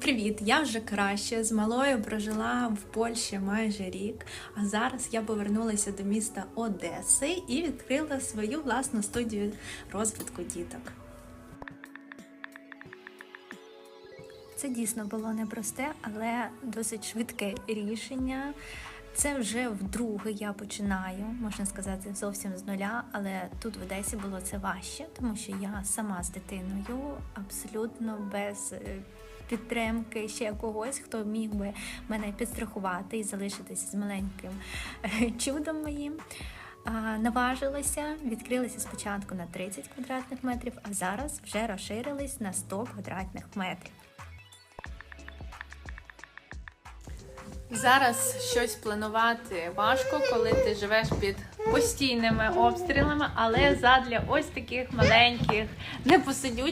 Привіт! Я вже краще з малою прожила в Польщі майже рік. А зараз я повернулася до міста Одеси і відкрила свою власну студію розвитку діток. Це дійсно було непросте, але досить швидке рішення. Це вже вдруге я починаю, можна сказати, зовсім з нуля, але тут в Одесі було це важче, тому що я сама з дитиною абсолютно без е, підтримки ще когось, хто міг би мене підстрахувати і залишитися з маленьким е, чудом моїм. Наважилася, відкрилася спочатку на 30 квадратних метрів, а зараз вже розширились на 100 квадратних метрів. Зараз щось планувати важко, коли ти живеш під постійними обстрілами, але задля ось таких маленьких непосидючих